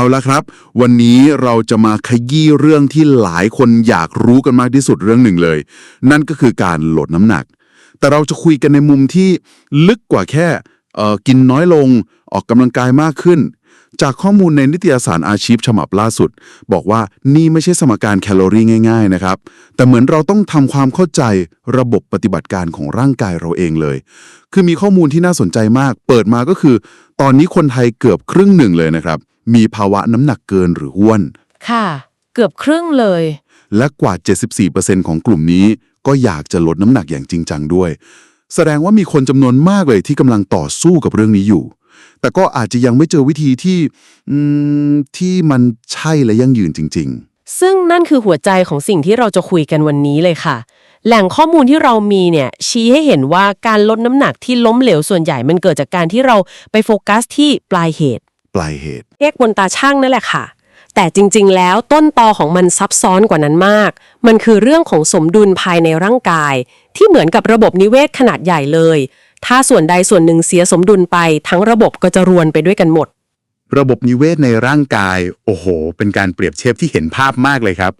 เอาละครับ วันนี้เราจะมาขยี้เรื่องที่หลายคนอยากรู้กันมากที่สุดเรื่องหนึ่งเลย นั่นก็คือการลดน้ำหนัก แต่เราจะคุยกันในมุมที่ลึกกว่าแค่กินน้อยลงออกกำลังกายมากขึ้น จากข้อมูลในนิตยสารอาชีพฉบับล่าสุด บอกว่านี่ไม่ใช่สมการแคลอรี่ง่าย ๆนะครับ แต่เหมือนเราต้องทำความเข้าใจระบบปฏิบัติการของร่างกายเราเองเลย คือมีข้อมูลที่น่าสนใจมาก เปิดมาก็คือ ตอนนี้คนไทยเกือบครึ่งหนึ่งเลยนะครับ มีภาวะน้ำหนักเกินหรืออ้วน ค่ะ เกือบครึ่งเลย และกว่า 74%ของกลุ่มนี้ก็อยากจะลดน้ำหนักอย่างจริงจังด้วย แสดงว่ามีคนจำนวนมากเลยที่กำลังต่อสู้กับเรื่องนี้อยู่ แต่ก็อาจจะยังไม่เจอวิธีที่อืมที่มันใช่และยั่งยืนจริงซึ่งนั่นคือหัวใจของสิ่งที่เราจะคุยกันวันนี้เลยค่ะ แหล่งข้อมูลที่เรามีเนี่ยชี้ให้เห็นว่าการลดน้ำหนักที่ล้มเหลวส่วนใหญ่มันเกิดจากการที่เราไปโฟกัสที่ปลายเหตุๆ ปลายเหตุ เรียกบนตาช่างนั่นแหละค่ะ แต่จริงๆ แล้วต้นตอของมันซับซ้อนกว่านั้นมาก มันคือเรื่องของสมดุลภายในร่างกาย ที่เหมือนกับระบบนิเวศขนาดใหญ่เลย ถ้าส่วนใดส่วนหนึ่งเสียสมดุลไป ทั้งระบบก็จะรวนไปด้วยกันหมด ระบบนิเวศในร่างกาย โอ้โห เป็นการเปรียบเทียบที่เห็นภาพมากเลยครับ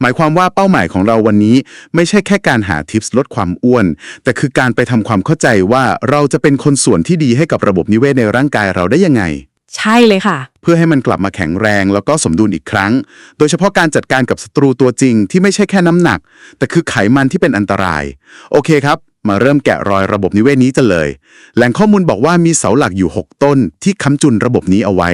หมายความว่าเป้าหมายของเราวันนี้ ไม่ใช่แค่การหาทิปส์ลดความอ้วน แต่คือการไปทำความเข้าใจว่าเราจะเป็นคนส่วนที่ดีให้กับระบบนิเวศในร่างกายเราได้ยังไง ใช่เลยค่ะ เพื่อให้มันกลับมาแข็งแรงแล้วก็สมดุลอีกครั้ง โดยเฉพาะการจัดการกับศัตรูตัวจริงที่ไม่ใช่แค่น้ำหนัก แต่คือไขมันที่เป็นอันตราย โอเคครับ มาเริ่มแกะรอยระบบนิเวศนี้กันเลย แหล่งข้อมูลบอกว่ามีเสาหลักอยู่ 6 ต้นที่ค้ำจุนระบบนี้เอาไว้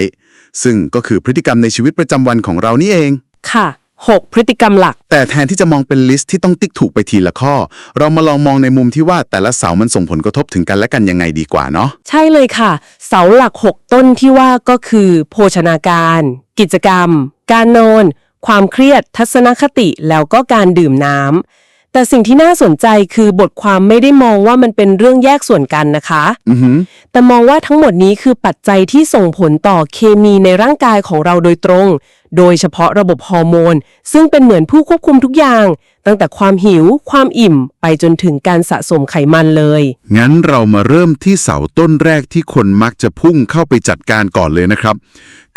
ซึ่งก็คือพฤติกรรมในชีวิตประจำวันของเรานี่เอง ค่ะ 6 พฤติกรรมหลัก แต่แทนที่จะมองเป็นลิสต์ที่ต้องติ๊กถูกไปทีละข้อ เรามาลองมองในมุมที่ว่าแต่ละเสามันส่งผลกระทบถึงกันและกันยังไงดีกว่าเนาะ ใช่เลยค่ะ เสาหลัก 6 ต้นที่ว่าก็คือ โภชนาการ กิจกรรม การนอน ความเครียด ทัศนคติ แล้วก็การดื่มน้ำ แต่สิ่งที่น่าสนใจคือบทความไม่ได้มองว่ามันเป็นเรื่องแยกส่วนกันนะคะ อือหือ แต่มองว่าทั้งหมดนี้คือปัจจัยที่ส่งผลต่อเคมีในร่างกายของเราโดยตรง โดยเฉพาะระบบฮอร์โมน ซึ่งเป็นเหมือนผู้ควบคุมทุกอย่าง ตั้งแต่ความหิว ความอิ่ม ไปจนถึงการสะสมไขมันเลย งั้นเรามาเริ่มที่เสาต้นแรกที่คนมักจะพุ่งเข้าไปจัดการก่อนเลยนะครับ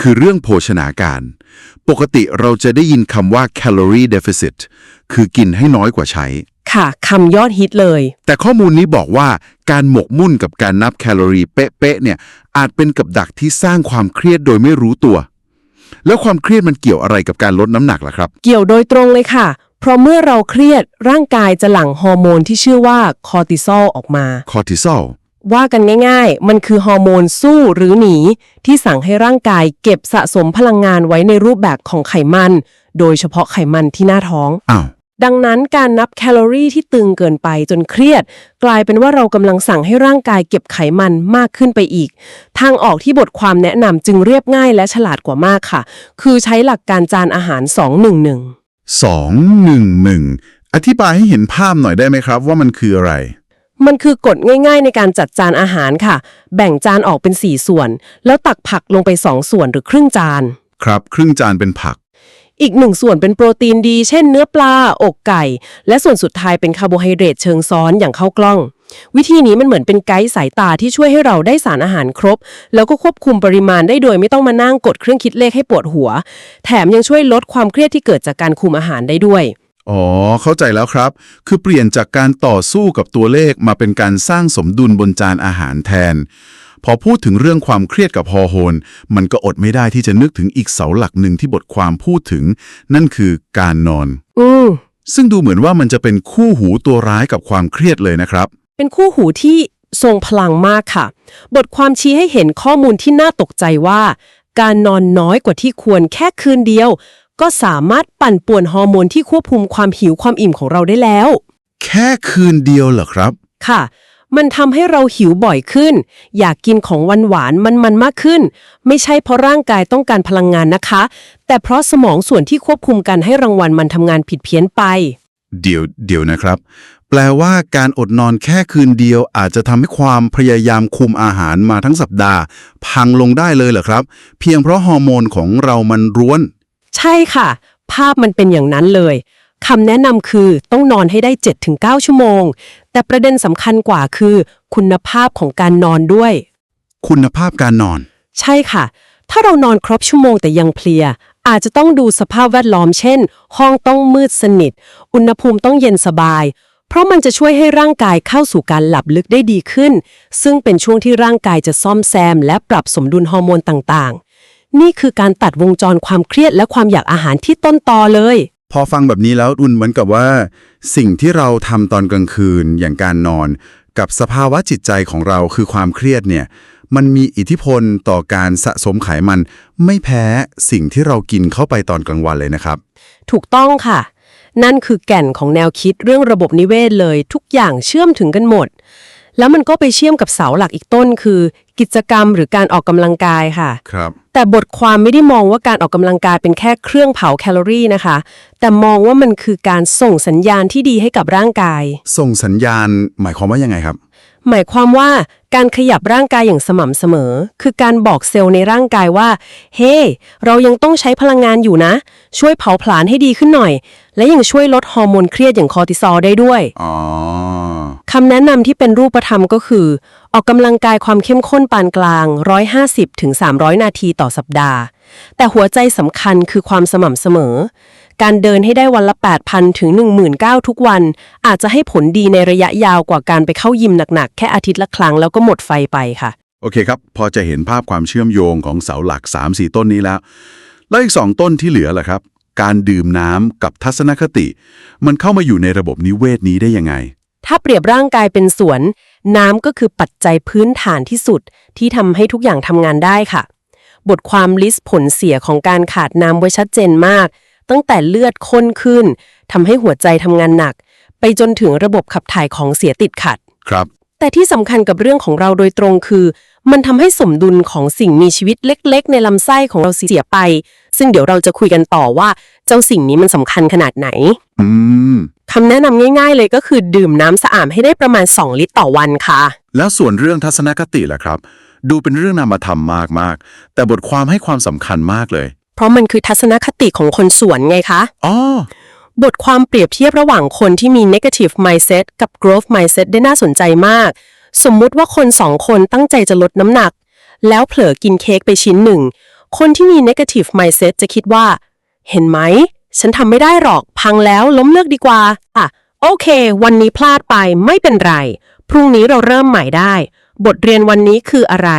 คือเรื่องโภชนาการ ปกติเราจะได้ยินคำว่า calorie deficit คือกินให้น้อยกว่าใช้ ค่ะคำยอดฮิตเลย แต่ข้อมูลนี้บอกว่าการหมกมุ่นกับการนับแคลอรี่เป๊ะๆเนี่ยอาจเป็นกับดักที่สร้างความเครียดโดยไม่รู้ตัว แล้วความเครียดมันเกี่ยวอะไรกับการลดน้ำหนักล่ะครับ เกี่ยวโดยตรงเลยค่ะ เพราะเมื่อเราเครียดร่างกายจะหลั่งฮอร์โมนที่ชื่อว่าคอร์ติซอลออกมา คอร์ติซอลว่ากันง่ายๆ มันคือฮอร์โมนสู้หรือหนี ที่สั่งให้ร่างกายเก็บสะสมพลังงานไว้ในรูปแบบของไขมัน โดยเฉพาะไขมันที่หน้าท้อง อ้าว ดังนั้นการนับแคลอรี่ที่ตึงเกินไปจนเครียด กลายเป็นว่าเรากำลังสั่งให้ร่างกายเก็บไขมันมากขึ้นไปอีก ทางออกที่บทความแนะนำจึงเรียบง่ายและฉลาดกว่ามากค่ะ คือใช้หลักการจานอาหาร 211สอ งหนึ่งหนึ่งอธิบายให้เห็นภาพหน่อยได้ไหมครับว่ามันคืออะไร มันคือกฎง่ายๆในการจัดจานอาหารค่ะ แบ่งจานออกเป็น 4 ส่วน แล้วตักผักลงไป 2 ส่วนหรือครึ่งจาน ครับ ครึ่งจานเป็นผัก อีกหนึ่งส่วนเป็นโปรตีนดี เช่นเนื้อปลา อกไก่ และส่วนสุดท้ายเป็นคาร์โบไฮเดรตเชิงซ้อนอย่างข้าวกล้อง วิธีนี้มันเหมือนเป็นไกด์สายตาที่ช่วยให้เราได้สารอาหารครบ แล้วก็ควบคุมปริมาณได้โดยไม่ต้องมานั่งกดเครื่องคิดเลขให้ปวดหัว แถมยังช่วยลดความเครียดที่เกิดจากการคุมอาหารได้ด้วย อ๋อ เข้าใจแล้วครับ คือเปลี่ยนจากการต่อสู้กับตัวเลขมาเป็นการสร้างสมดุลบนจานอาหารแทน พอพูดถึงเรื่องความเครียดกับฮอร์โมนมันก็อดไม่ได้ที่จะนึกถึงอีกเสาหลักหนึ่งที่บทความพูดถึง นั่นคือการนอน อืมซึ่งดูเหมือนว่ามันจะเป็นคู่หูตัวร้ายกับความเครียดเลยนะครับ เป็นคู่หูที่ทรงพลังมากค่ะ บทความชี้ให้เห็นข้อมูลที่น่าตกใจว่า การนอนน้อยกว่าที่ควรแค่คืนเดียว ก็สามารถปั่นป่วนฮอร์โมนที่ควบคุมความหิวความอิ่มของเราได้แล้ว แค่คืนเดียวเหรอครับ ค่ะ มันทำให้เราหิวบ่อยขึ้น อยากกินของหวานหวานมันมันๆมากขึ้น ไม่ใช่เพราะร่างกายต้องการพลังงานนะคะ แต่เพราะสมองส่วนที่ควบคุมการให้รางวัลมันทำงานผิดเพี้ยนไป เดี๋ยวเดี๋ยวนะครับ แปลว่าการอดนอนแค่คืนเดียว อาจจะทำให้ความพยายามคุมอาหารมาทั้งสัปดาห์ พังลงได้เลยเหรอครับ เพียงเพราะฮอร์โมนของเรามันร้วน ใช่ค่ะ ภาพมันเป็นอย่างนั้นเลยคำแนะนำคือต้องนอนให้ได้ 7-9 ชั่วโมง แต่ประเด็นสำคัญกว่าคือ คุณภาพของการนอนด้วย คุณภาพการนอน ใช่ค่ะ ถ้าเรานอนครบชั่วโมงแต่ยังเพลีย อาจจะต้องดูสภาพแวดล้อมเช่น ห้องต้องมืดสนิท อุณหภูมิต้องเย็นสบาย เพราะมันจะช่วยให้ร่างกายเข้าสู่การหลับลึกได้ดีขึ้น ซึ่งเป็นช่วงที่ร่างกายจะซ่อมแซม และปรับสมดุลฮอร์โมนต่างๆ นี่คือการตัดวงจรความเครียดและความอยากอาหารที่ต้นตอเลย พอฟังแบบนี้แล้วอุ่นเหมือนกับว่า สิ่งที่เราทำตอนกลางคืนอย่างการนอน กับสภาวะจิตใจของเราคือความเครียดเนี่ย มันมีอิทธิพลต่อการสะสมไขมัน ไม่แพ้สิ่งที่เรากินเข้าไปตอนกลางวันเลยนะครับ ถูกต้องค่ะ นั่นคือแก่นของแนวคิดเรื่องระบบนิเวศเลย ทุกอย่างเชื่อมถึงกันหมด แล้วมันก็ไปเชื่อมกับเสาหลักอีกต้นคือ กิจกรรมหรือการออกกำลังกายค่ะ ครับ แต่บทความไม่ได้มองว่าการออกกำลังกายเป็นแค่เครื่องเผาแคลอรี่นะคะ แต่มองว่ามันคือการส่งสัญญาณที่ดีให้กับร่างกาย ส่งสัญญาณหมายความว่ายังไงครับ หมายความว่าการขยับร่างกายอย่างสม่ำเสมอ คือการบอกเซลล์ในร่างกายว่า เฮ้เรายังต้องใช้พลังงานอยู่นะ ช่วยเผาผลาญให้ดีขึ้นหน่อย และยังช่วยลดฮอร์โมนเครียดอย่างคอร์ติซอลได้ด้วยอ๋อคำแนะนำที่เป็นรูปธรรมก็คือ ออกกำลังกายความเข้มข้นปานกลาง 150ถึง300 นาทีต่อสัปดาห์ แต่หัวใจสำคัญคือความสม่ำเสมอ การเดินให้ได้วันละ 8,000 ถึง 19,000 ทุกวัน อาจจะให้ผลดีในระยะยาวกว่าการไปเข้ายิมหนักๆ แค่อาทิตย์ละครั้งแล้วก็หมดไฟไปค่ะ โอเคครับ พอจะเห็นภาพความเชื่อมโยงของเสาหลัก 3-4 ต้นนี้แล้ว แล้วอีก 2 ต้นที่เหลือล่ะครับ การดื่มน้ำกับทัศนคติ มันเข้ามาอยู่ในระบบนิเวศนี้ได้ยังไง ถ้าเปรียบร่างกายเป็นสวน น้ำก็คือปัจจัยพื้นฐานที่สุด ที่ทำให้ทุกอย่างทำงานได้ค่ะ บทความลิสต์ผลเสียของการขาดน้ำไว้ชัดเจนมาก ตั้งแต่เลือดข้นขึ้นทำให้หัวใจทำงานหนัก ไปจนถึงระบบขับถ่ายของเสียติดขัด ครับ แต่ที่สำคัญกับเรื่องของเราโดยตรงคือ มันทำให้สมดุลของสิ่งมีชีวิตเล็ก ๆ ในลำไส้ของเราเสียไป ซึ่งเดี๋ยวเราจะคุยกันต่อว่าเจ้าสิ่งนี้มันสำคัญขนาดไหนอืม คำแนะนำง่าย ๆ เลยก็คือดื่มน้ำสะอาดให้ได้ประมาณ 2 ลิตรต่อวันค่ะ แล้วส่วนเรื่องทัศนคติล่ะครับ ดูเป็นเรื่องนามธรรมมากๆ แต่บทความให้ความสำคัญมากเลย เพราะมันคือทัศนคติของคนสวนไงคะ อ๋อบทความเปรียบเทียบระหว่างคนที่มี negative mindset กับ growth mindset ได้น่าสนใจมาก สมมุติว่าคนสองคนตั้งใจจะลดน้ำหนัก แล้วเผลอกินเค้กไปชิ้นหนึ่ง คนที่มี negative mindset จะคิดว่า เห็นไหม ฉันทำไม่ได้หรอก พังแล้วล้มเลิกดีกว่า อะ โอเค วันนี้พลาดไปไม่เป็นไร พรุ่งนี้เราเริ่มใหม่ได้ บทเรียนวันนี้คืออะไร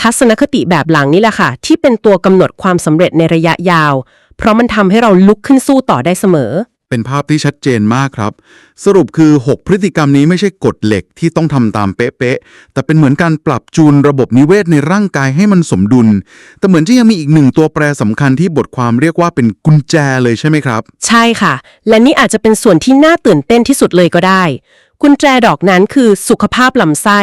ทัศนคติแบบหลังนี่แหละค่ะ ที่เป็นตัวกำหนดความสำเร็จในระยะยาว เพราะมันทำให้เราลุกขึ้นสู้ต่อได้เสมอ เป็นภาพที่ชัดเจนมากครับ สรุปคือ 6 พฤติกรรมนี้ไม่ใช่กฎเหล็กที่ต้องทำตามเป๊ะๆ แต่เป็นเหมือนการปรับจูนระบบนิเวศในร่างกายให้มันสมดุล แต่เหมือนจะยังมีอีกหนึ่งตัวแปรสำคัญที่บทความเรียกว่าเป็นกุญแจเลยใช่ไหมครับ ใช่ค่ะ และนี่อาจจะเป็นส่วนที่น่าตื่นเต้นที่สุดเลยก็ได้ กุญแจดอกนั้นคือสุขภาพลำไส้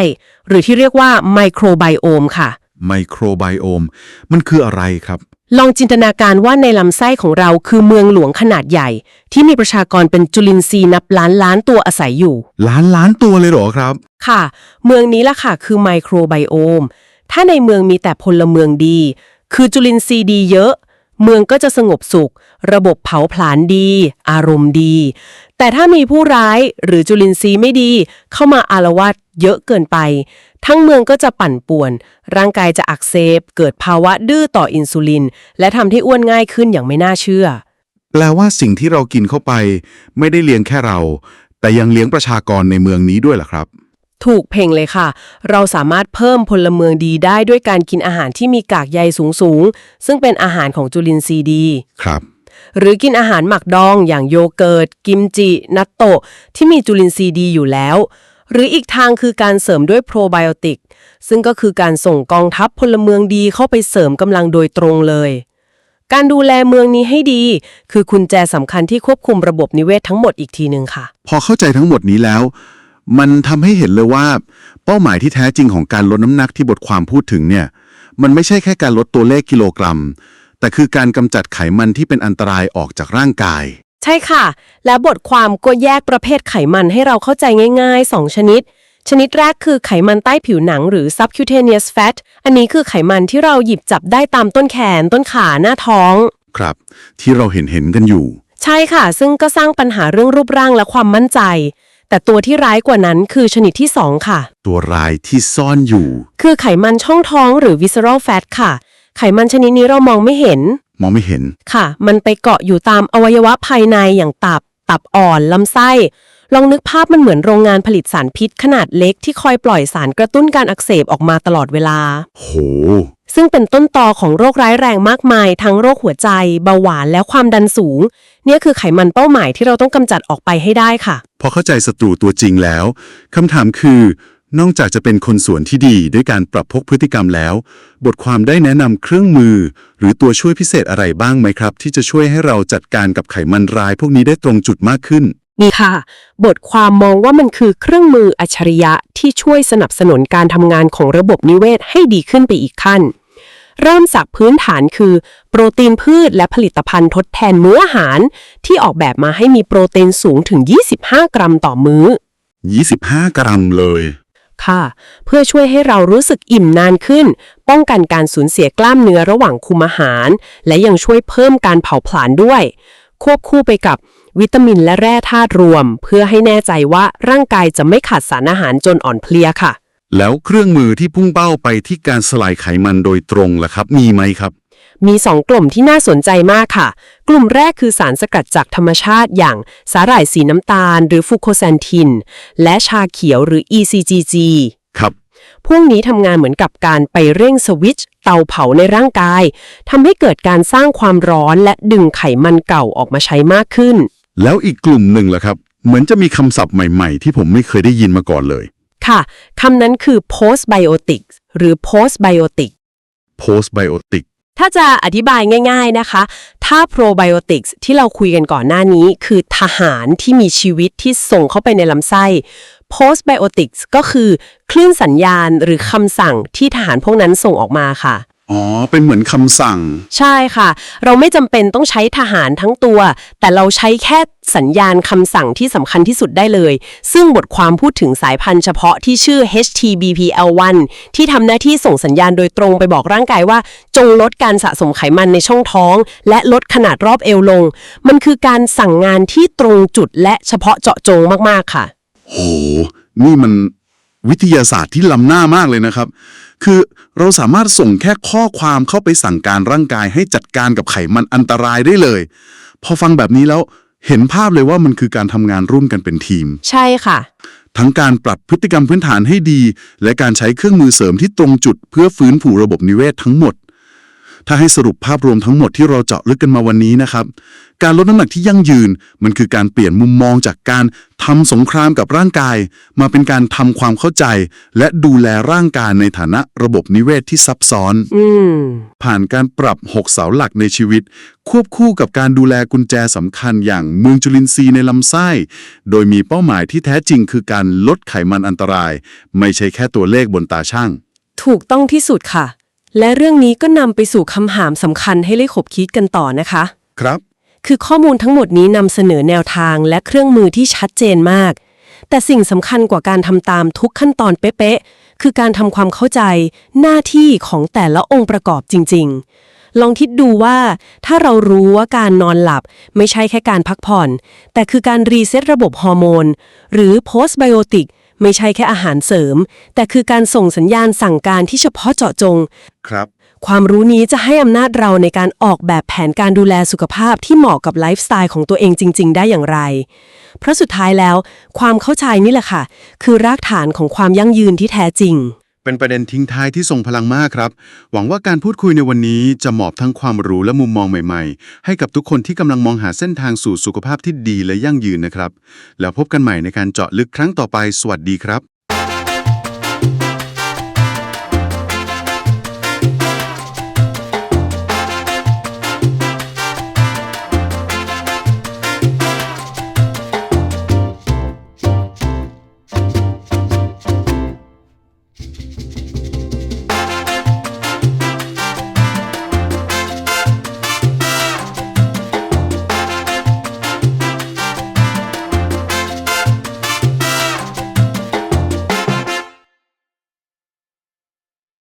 หรือที่เรียกว่าไมโครไบโอมค่ะ ไมโครไบโอม มันคืออะไรครับ ลองจินตนาการว่าในลำไส้ของเราคือเมืองหลวงขนาดใหญ่ ที่มีประชากรเป็นจุลินทรีย์นับล้านล้านตัวอาศัยอยู่ ล้านล้านตัวเลยเหรอครับ ค่ะ เมืองนี้ล่ะค่ะ คือไมโครไบโอม ถ้าในเมืองมีแต่พลเมืองดี คือจุลินทรีย์ดีเยอะ เมืองก็จะสงบสุข ระบบเผาผลาญดี อารมณ์ดี แต่ถ้ามีผู้ร้ายหรือจุลินทรีย์ไม่ดี เข้ามาอารวาสเยอะเกินไป ทั้งเมืองก็จะปั่นป่วน ร่างกายจะอักเสบ เกิดภาวะดื้อต่ออินซูลิน และทำให้อ้วนง่ายขึ้นอย่างไม่น่าเชื่อ แปลว่าสิ่งที่เรากินเข้าไป ไม่ได้เลี้ยงแค่เรา แต่ยังเลี้ยงประชากรในเมืองนี้ด้วยเหรอครับ ถูกเพ่งเลยค่ะ เราสามารถเพิ่มพลเมืองดีได้ด้วยการกินอาหารที่มีกากใยสูงๆ ซึ่งเป็นอาหารของจุลินทรีย์ดี ครับ หรือกินอาหารหมักดองอย่างโยเกิร์ต กิมจิ นัตโตะ ที่มีจุลินทรีย์ดีอยู่แล้ว หรืออีกทางคือการเสริมด้วยโปรไบโอติก ซึ่งก็คือการส่งกองทัพพลเมืองดีเข้าไปเสริมกำลังโดยตรงเลย การดูแลเมืองนี้ให้ดี คือกุญแจสำคัญที่ควบคุมระบบนิเวศทั้งหมดอีกทีหนึ่งค่ะ พอเข้าใจทั้งหมดนี้แล้ว มันทำให้เห็นเลยว่า เป้าหมายที่แท้จริงของการลดน้ำหนักที่บทความพูดถึงเนี่ย มันไม่ใช่แค่การลดตัวเลขกิโลกรัม แต่คือการกำจัดไขมันที่เป็นอันตรายออกจากร่างกาย ใช่ค่ะ และบทความก็แยกประเภทไขมันให้เราเข้าใจง่าย ๆ 2 ชนิด ชนิดแรกคือไขมันใต้ผิวหนังหรือ subcutaneous fat อันนี้คือไขมันที่เราหยิบจับได้ตามต้นแขน ต้นขาหน้าท้อง ครับ ที่เราเห็นเห็นกันอยู่ ใช่ค่ะ ซึ่งก็สร้างปัญหาเรื่องรูปร่างและความมั่นใจ แต่ตัวที่ร้ายกว่านั้นคือชนิดที่ 2 ค่ะ ตัวรายที่ซ่อนอยู่ คือไขมันช่องท้องหรือ visceral fat ค่ะ ไขมันชนิดนี้เรามองไม่เห็น มองไม่เห็น ค่ะ มันไปเกาะอยู่ตามอวัยวะภายในอย่างตับ ตับอ่อนลำไส้ ลองนึกภาพมันเหมือนโรงงานผลิตสารพิษขนาดเล็กที่คอยปล่อยสารกระตุ้นการอักเสบออกมาตลอดเวลา โห ซึ่งเป็นต้นตอของโรคร้ายแรงมากมาย ทั้งโรคหัวใจ เบาหวานและความดันสูง เนี่ยคือไขมันเป้าหมายที่เราต้องกำจัดออกไปให้ได้ค่ะ พอเข้าใจศัตรูตัวจริงแล้วคำถามคือ นอกจากจะเป็นคนสวนที่ดีด้วยการปรับพกพฤติกรรมแล้ว บทความได้แนะนำเครื่องมือ หรือตัวช่วยพิเศษอะไรบ้างไหมครับ ที่จะช่วยให้เราจัดการกับไขมันร้ายพวกนี้ได้ตรงจุดมากขึ้น นี่ค่ะ บทความมองว่ามันคือเครื่องมืออัจฉริยะที่ช่วยสนับสนุนการทำงานของระบบนิเวศให้ดีขึ้นไปอีกขั้น เริ่มจากพื้นฐานคือ โปรตีนพืชและผลิตภัณฑ์ทดแทนมื้ออาหาร ที่ออกแบบมาให้มีโปรตีนสูงถึง 25 กรัมต่อมื้อ 25 กรัมเลย ค่ะ เพื่อช่วยให้เรารู้สึกอิ่มนานขึ้น ป้องกันการสูญเสียกล้ามเนื้อระหว่างคุมอาหาร และยังช่วยเพิ่มการเผาผลาญด้วย ควบคู่ไปกับวิตามินและแร่ธาตุรวม เพื่อให้แน่ใจว่าร่างกายจะไม่ขาดสารอาหารจนอ่อนเพลียค่ะ แล้วเครื่องมือที่พุ่งเป้าไปที่การสลายไขมันโดยตรงล่ะครับ มีไหมครับ มี 2 กลุ่มที่น่าสนใจมากค่ะ กลุ่มแรกคือสารสกัดจากธรรมชาติอย่างสาหร่ายสีน้ำตาล หรือฟูโคแซนทิน และชาเขียวหรือ ECGG ครับพวกนี้ทำงานเหมือนกับการไปเร่งสวิตช์เตาเผาในร่างกายทำให้เกิดการสร้างความร้อนและดึงไขมันเก่าออกมาใช้มากขึ้น แล้วอีกกลุ่มหนึ่งล่ะครับ เหมือนจะมีคำศัพท์ใหม่ๆ ที่ผมไม่เคยได้ยินมาก่อนเลย ค่ะคำนั้นคือ postbiotics หรือ postbiotic postbiotic ถ้าจะอธิบายง่าย ๆนะคะ ถ้าโปรไบโอติกส์ที่เราคุยกันก่อนหน้านี้คือทหารที่มีชีวิตที่ส่งเข้าไปในลำไส้ postbiotics ก็คือ คลื่นสัญญาณหรือคำสั่งที่ทหารพวกนั้นส่งออกมาค่ะ อ๋อ เป็นเหมือนคำสั่ง ใช่ค่ะ เราไม่จำเป็นต้องใช้ทหารทั้งตัว แต่เราใช้แค่สัญญาณคำสั่งที่สำคัญที่สุดได้เลย ซึ่งบทความพูดถึงสายพันธุ์เฉพาะที่ชื่อ HTBPL1 ที่ทำหน้าที่ส่งสัญญาณโดยตรงไปบอกร่างกายว่า จงลดการสะสมไขมันในช่องท้อง และลดขนาดรอบเอวลง มันคือการสั่งงานที่ตรงจุดและเฉพาะเจาะจงมากๆค่ะ โห นี่มัน วิทยาศาสตร์ที่ล้ำหน้ามากเลยนะครับ คือเราสามารถส่งแค่ข้อความเข้าไปสั่งการร่างกายให้จัดการกับไขมันอันตรายได้เลย พอฟังแบบนี้แล้วเห็นภาพเลยว่ามันคือการทำงานร่วมกันเป็นทีม ใช่ค่ะ ทั้งการปรับพฤติกรรมพื้นฐานให้ดี และการใช้เครื่องมือเสริมที่ตรงจุดเพื่อฟื้นฟูระบบนิเวศทั้งหมด ถ้าให้สรุปภาพรวมทั้งหมดที่เราเจาะลึกกันมาวันนี้นะครับ การลดน้ำหนักที่ยั่งยืน มันคือการเปลี่ยนมุมมองจากการทำสงครามกับร่างกาย มาเป็นการทำความเข้าใจ และดูแลร่างกายในฐานะระบบนิเวศที่ซับซ้อนอืมผ่านการปรับ6เสาหลักในชีวิต ควบคู่กับการดูแลกุญแจสำคัญอย่างเมืองจุลินทรีย์ในลำไส้ โดยมีเป้าหมายที่แท้จริงคือการลดไขมันอันตราย ไม่ใช่แค่ตัวเลขบนตาช่าง ถูกต้องที่สุดค่ะ และเรื่องนี้ก็นำไปสู่คำถามสำคัญให้ได้ขบคิดกันต่อนะคะ ครับ คือข้อมูลทั้งหมดนี้นำเสนอแนวทางและเครื่องมือที่ชัดเจนมาก แต่สิ่งสำคัญกว่าการทำตามทุกขั้นตอนเป๊ะๆคือการทำความเข้าใจหน้าที่ของแต่ละองค์ประกอบจริง ๆ ลองคิดดูว่า ถ้าเรารู้ว่าการนอนหลับไม่ใช่แค่การพักผ่อน แต่คือการรีเซ็ตระบบฮอร์โมนหรือโพสไบโอติก ไม่ใช่แค่อาหารเสริม แต่คือการส่งสัญญาณสั่งการที่เฉพาะเจาะจง ครับ ความรู้นี้จะให้อำนาจเราในการออกแบบแผนการดูแลสุขภาพที่เหมาะกับไลฟ์สไตล์ของตัวเองจริง ๆ ได้อย่างไร เพราะสุดท้ายแล้ว ความเข้าใจนี่แหละค่ะ คือรากฐานของความยั่งยืนที่แท้จริง เป็นประเด็นทิ้งท้ายที่ทรงพลังมากครับ หวังว่าการพูดคุยในวันนี้จะมอบทั้งความรู้และมุมมองใหม่ๆ ให้กับทุกคนที่กำลังมองหาเส้นทางสู่สุขภาพที่ดีและยั่งยืนนะครับ แล้วพบกันใหม่ในการเจาะลึกครั้งต่อไป สวัสดีครับ